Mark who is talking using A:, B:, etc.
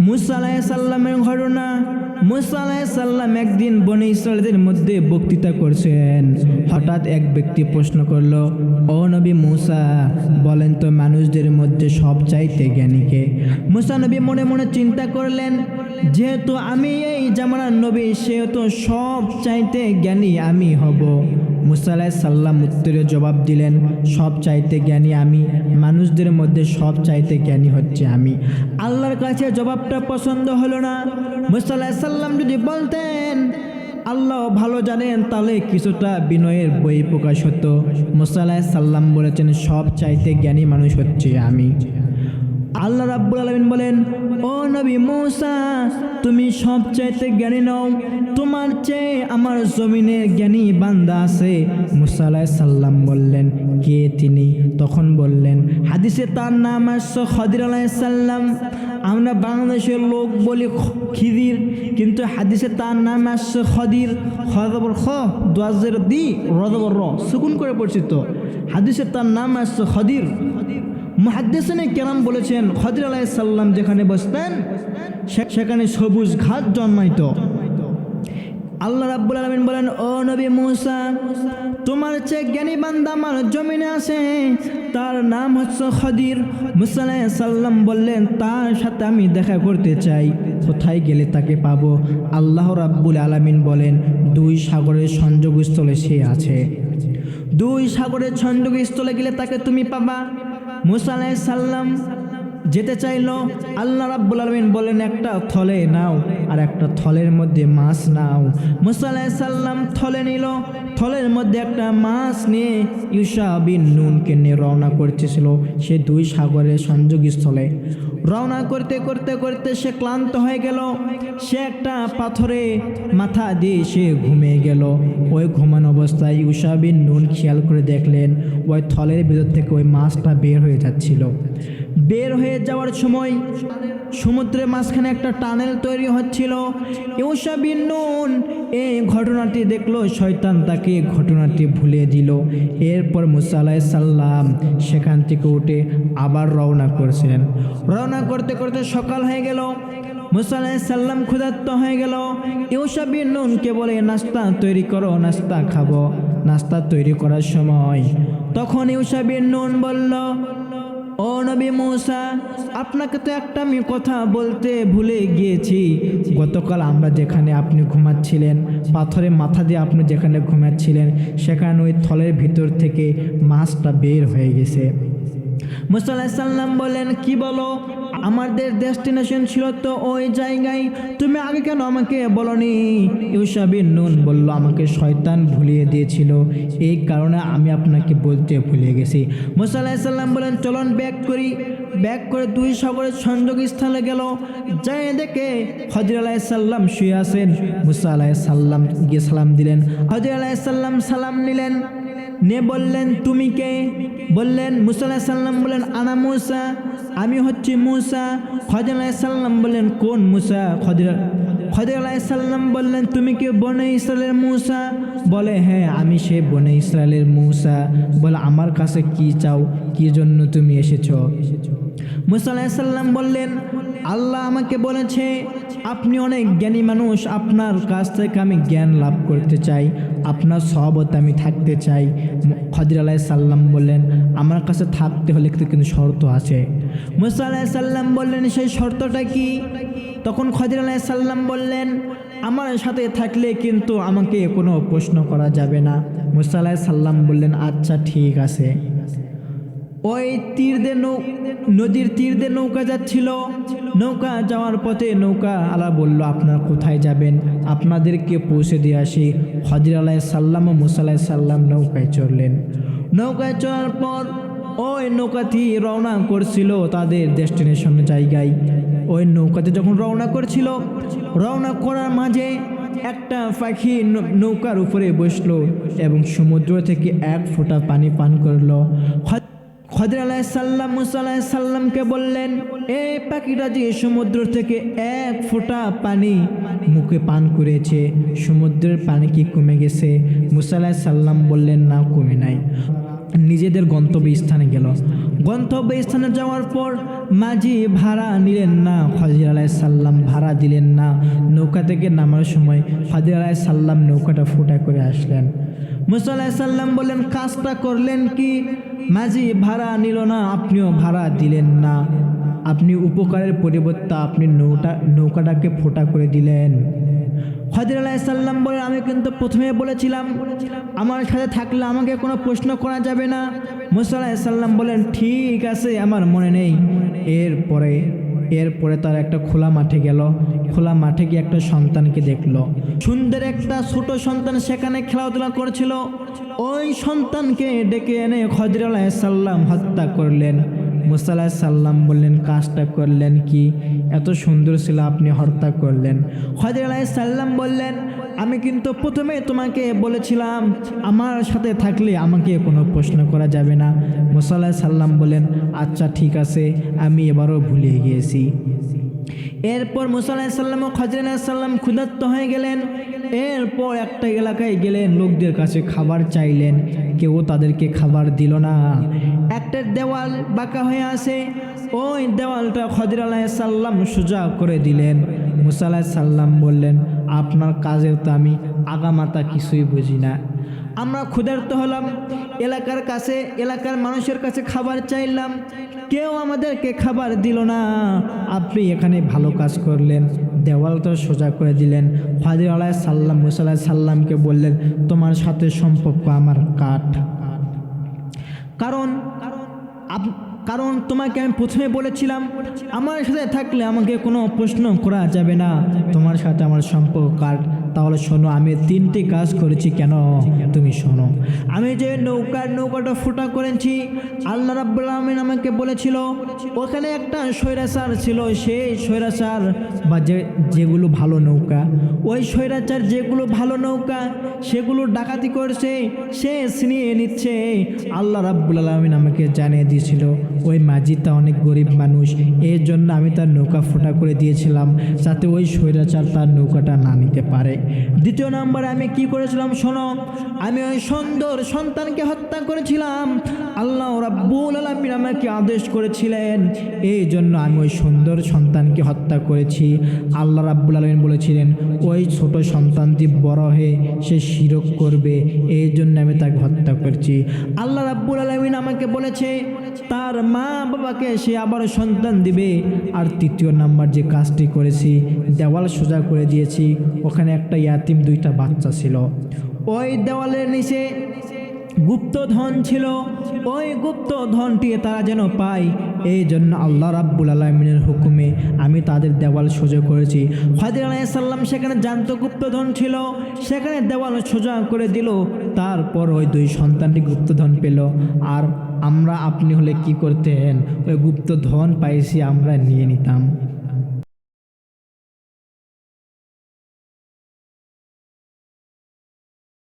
A: মুসা আলাইসাল্লামের ঘটনা মুসালাইসাল্লাম একদিন বনে ইসরায়েলদের মধ্যে বক্তৃতা করছেন। হঠাৎ এক ব্যক্তি প্রশ্ন করল, ও নবী মুসা, বলেন তো মানুষদের মধ্যে সব চাইতে জ্ঞানীকে মুসা নবী মনে মনে চিন্তা করলেন যেহেতু আমি এই জামানার নবী, সেহেতু সব চাইতে জ্ঞানী আমি হব। মুসা সাল্লাম উত্তরে জবাব দিলেন, সব চাইতে জ্ঞানী আমি, মানুষদের মধ্যে সব চাইতে জ্ঞানী হচ্ছে আমি। আল্লাহর কাছে জবাবটা পছন্দ হলো না। মুসা সাল্লাম যদি বলতেন, আল্লাহ ভালো জানেন, তাহলে কিছুটা বিনয়ের বই প্রকাশ হতো। মুসা সাল্লাম বলেছেন, সব চাইতে জ্ঞানী মানুষ হচ্ছে আমি। আল্লাহ রাব্বুল আলমিন বলেন, ও নবী মৌসা, তুমি সব চাইতে জ্ঞানী নও। তোমার চেয়ে আমার জমিনের জ্ঞানী বান্দা আছে। মুসা আলাইহিস সাল্লাম বললেন, কে তিনি? তখন বললেন, হাদিসে তার নাম আসছে খদির আলাইসাল্লাম আমরা বাংলাদেশের লোক বলি খিদির, কিন্তু হাদিসে তার নাম আসছে খদির। খদবর খ, দোয়াজের দি, রদবর র। সুকুন করে পরিচিত। হাদিসে তার নাম আসছে খদির। মহাদ্দেশনে কেরাম বলেছেন, খদির আলাইসাল্লাম যেখানে বসতেন সেখানে সবুজ ঘাস জন্মাইতো। আল্লাহ রাব্বুল আলমিন বলেন, ও নবী মুসা, তোমার চেয়ে জ্ঞানী বান্দা আমার জমিনে আছে। তার নাম হচ্ছে খদির। মুসা আলাইহিস সাল্লাম বললেন, তার সাথে আমি দেখা করতে চাই। কোথায় গেলে তাকে পাবো? আল্লাহ রাব্বুল আলামিন বলেন, দুই সাগরের সংযোগস্থলে সে আছে। দুই সাগরের সংযোগস্থলে গেলে তাকে তুমি পাবা। মুসা আলাইসাল্লাম সাল্লাম যেতে চাইলো, আল্লাহ রাব্বুল আলমিন বলেন, একটা থলে নাও আর একটা থলের মধ্যে মাছ নাও। মুসা সাল্লাম থলে নিল। থলের মধ্যে একটা মাছ নিয়ে ইউসা বিন নুনকে নিয়ে রওনা করতেছিল। সে দুই সাগরের সংযোগস্থলে। রওনা করতে করতে করতে সে ক্লান্ত হয়ে গেল। সে একটা পাথরে মাথা দিয়ে সে ঘুমিয়ে গেল। ওই ঘুমানো অবস্থায় ইউসা বিন নুন খেয়াল করে দেখলেন, ওই থলের ভিতর থেকে ওই মাছটা বের হয়ে যাচ্ছিল। বের হয়ে যাওয়ার সময় সমুদ্রের মাঝখানে একটা টানেল তৈরি হচ্ছিল। ইউসা বিন নুন, এই ঘটনাটি দেখল, শয়তান তাকে ঘটনাটি ভুলে দিল। এরপর মুসা আলাইহিস সাল্লাম সেখান থেকে উঠে আবার রওনা করছিলেন রওনা করতে করতে সকাল হয়ে গেল। মুসা সাল্লাম ক্ষুধার্ত হয়ে গেল। ইউসা বিন নুনকে বলে, নাস্তা তৈরি করো, নাস্তা খাব। নাস্তা তৈরি করার সময় তখন ইউসা বিন নুন বলল ও নবী মৌসা আপনাকে তো একটা আমি কথা বলতে ভুলে গিয়েছি। গতকাল আমরা যেখানে আপনি ঘুমাচ্ছিলেন পাথরের মাথা দিয়ে আপনি যেখানে ঘুমাচ্ছিলেন সেখানে ওই থলের ভিতর থেকে মাছটা বের হয়ে গেছে। মুসাল্লাহ সাল্লাম বলেন কি বলো? আমাদের ডেস্টিনেশন ছিল তো ওই জায়গায়। তুমি আগে কেন আমাকে বলনি? ইউসাবিন নুন বলল, আমাকে শয়তান ভুলিয়ে দিয়েছিল। এই কারণে আমি আপনাকে বলতে ভুলে গেছি। মুসাল্লাহ সাল্লাম বলেন, চলন ব্যাক করি। ব্যাক করে দুই সাগরের সংযোগ স্থলে গেল। যাই দেখে হজর আলাহ সাল্লাম শুয়ে আছেন। মুসা আলাহ সাল্লাম গিয়ে সালাম দিলেন। হজর আলাহ সাল্লাম সালাম নিলেন। নে বললেন, তুমি কে? বললেন, মুসা আলাহ সাল্লাম বললেন আনা মুসা। আমি হচ্ছি মুসা খদির সাল্লাম বললেন কোন মুসা খদির? খদির বললেন, তুমি কি বনে ইসরায়েলের মুসা? বলে হ্যাঁ আমি সে বনে ইসরায়েলের মুসা। বলে, আমার কাছে কি চাও? কি জন্য তুমি এসেছ? মুসা আলাহ বললেন, আল্লাহ আমাকে বলেছে, আপনি অনেক জ্ঞানী মানুষ, আপনার কাছ থেকে আমি জ্ঞান লাভ করতে চাই, আপনার সহবত আমি থাকতে চাই। খদির আলাহ সাল্লাম বললেন, আমার কাছে থাকতে হলে কিন্তু শর্ত আছে। মুসা সাল্লাম বললেন, সেই শর্তটা কি? তখন খদির আলাহ সাল্লাম বললেন, আমার সাথে থাকলে কিন্তু আমাকে কোনো প্রশ্ন করা যাবে না। মুসা আলাহ সাল্লাম বললেন আচ্ছা ঠিক আছে। ওই তীর দিয়ে নৌ, নদীর তীর দিয়ে নৌকা যাচ্ছিল। নৌকা যাওয়ার পথে নৌকা আলা বলল, আপনারা কোথায় যাবেন? আপনাদেরকে পৌঁছে দিয়ে আসি। হজির আলাহ সাল্লাম ও মুসাল্লাহ সাল্লাম নৌকায় চড়লেন। নৌকায় চড়ার পর ওই নৌকাটি রওনা করছিল তাদের ডেস্টিনেশন জায়গায়। ওই নৌকাতে যখন রওনা করছিল, রওনা করার মাঝে একটা পাখি নৌকার উপরে বসল এবং সমুদ্র থেকে এক ফোঁটা পানি পান করল। খদির আলাহ সাল্লাম মুসা আলাহ সাল্লামকে বললেন এই পাখিটা যে সমুদ্র থেকে এক ফোঁটা পানি মুখে পান করেছে, সমুদ্রের পানি কি কমে গেছে? মুসা আলাহ সাল্লাম বললেন, না, কমে নাই। নিজেদের গন্তব্য স্থানে গেল। গন্তব্য স্থানে যাওয়ার পর মাঝি ভাড়া নিলেন না খজির আলাই সাল্লাম ভাড়া দিলেন না। নৌকা থেকে নামার সময় খজির আলাই সাল্লাম নৌকাটা ফুটা করে আসলেন। মুসা আলাহি সাল্লাম বললেন, কাজটা করলেন কি? মাঝি, ভাড়া নিল না, আপনিও ভাড়া দিলেন না। আপনি উপকারের পরিবর্তে আপনি নৌটা, নৌকাটাকে ফোটা করে দিলেন। হজর আলাইসাল্লাম বলে আমি কিন্তু প্রথমে বলেছিলাম, আমার সাথে থাকলে আমাকে কোনো প্রশ্ন করা যাবে না। মুসা আলাইসাল্লাম বলেন, ঠিক আছে, আমার মনে নেই। এরপরে এরপরে তার একটা খোলা মাঠে গেল। খোলা মাঠে গিয়ে একটা সন্তানকে দেখল। সুন্দর একটা ছোট সন্তান সেখানে খেলাধুলা করছিল। ওই সন্তানকে ডেকে এনে খজর আলাইসাল্লাম হত্যা করলেন। মুসাল্লাহ সাল্লাম বললেন, কাজটা করলেন কি? এত সুন্দর ছিল, আপনি হত্যা করলেন। হজর আলাহ সাল্লাম বললেন, আমি কিন্তু প্রথমে তোমাকে বলেছিলাম, আমার সাথে থাকলে আমাকে কোনো প্রশ্ন করা যাবে না। মুসাল্লাহ সাল্লাম বললেন আচ্ছা ঠিক আছে, আমি এবারও ভুলে গিয়েছি। এরপর মুসা আলাহিসাল্লাম ও খজর আলাহিসাল্লাম ক্ষুধার্ত হয়ে গেলেন। এরপর একটা এলাকায় গেলেন, লোকদের কাছে খাবার চাইলেন, কেউ তাদেরকে খাবার দিল না। একটা দেওয়াল বাঁকা হয়ে আসে ওই দেওয়ালটা খজর আলাহিসাল্লাম সোজা করে দিলেন। মুসা আলাহিসাল্লাম বললেন, আপনার কাজের তো আমি আগামাতা কিছুই বুঝি না। আমরা ক্ষুধার্ত হলাম, এলাকার কাছে, এলাকার মানুষের কাছে খাবার চাইলাম। কেউ আমাদেরকে খাবার দিল না। আপনি এখানে ভালো কাজ করলেন। দেওয়ালটা সোজা করে দিলেন। ফাজির আলাহ সাল্লাম মুসাল্লাহ সাল্লামকে বললেন, তোমার সাথে সম্পর্ক আমার কাঠ। কারণ ab কারণ তোমাকে আমি প্রথমে বলেছিলাম, আমার সাথে থাকলে আমাকে কোনো প্রশ্ন করা যাবে না। তোমার সাথে আমার সম্পর্ক কাট তাহলে শোনো, আমি তিনটি কাজ করেছি কেন? তুমি শোনো। আমি যে নৌকার নৌকাটা ফুটা করেছি, আল্লাহ রাব্বুল আলমিন আমাকে বলেছিল, ওখানে একটা স্বৈরাচার ছিল, সেই স্বৈরাচার বা যে, যেগুলো ভালো নৌকা, ওই স্বৈরাচার যেগুলো ভালো নৌকা, সেগুলো ডাকাতি করছে, সে ছিনিয়ে নিচ্ছে। আল্লাহ রাব্বুল আলমিন আমাকে জানিয়ে দিয়েছিল ওই মাঝিটা অনেক গরিব মানুষ। এর জন্য আমি তার নৌকা ফোটা করে দিয়েছিলাম যাতে ওই স্বৈরাচার তার নৌকাটা না নিতে পারে। দ্বিতীয় নম্বরে, আমি কি করেছিলাম শোনো? আমি ওই সুন্দর সন্তানকে হত্যা করেছিলাম। আল্লাহ রাব্বুল আলমিন আমাকে আদেশ করেছিলেন। এই জন্য আমি ওই সুন্দর সন্তানকে হত্যা করেছি। আল্লাহ রাব্বুল আলমিন বলেছিলেন, ওই ছোট সন্তানটি বড় হয়ে সে শিরক করবে। এই জন্য আমি তাকে হত্যা করছি। আল্লাহ রাব্বুল আলমিন আমাকে বলেছে, তার মা বাবাকে সে আবার সন্তান দিবে। আর তৃতীয় নাম্বার যে কাজটি করেছি, দেওয়াল সোজা করে দিয়েছি, ওখানে একটা ইয়াতিম দুইটা বাচ্চা ছিল। ওই দেওয়ালের নিচে গুপ্তধন ছিল। ওই গুপ্ত ধনটি তারা যেন পায়, এই জন্য আল্লাহ রাব্বুল আলমিনের হুকুমে আমি তাদের দেওয়াল সোজা করেছি। হাজির আলাইসাল্লাম সেখানে জানত গুপ্তধন ছিল, সেখানে দেওয়াল সোজা করে দিল। তারপর ওই দুই সন্তানটি গুপ্তধন পেল। আর আমরা আপনি হলে কি করতেন? ওই গুপ্ত ধন পাইছি আমরা নিয়ে নিতাম।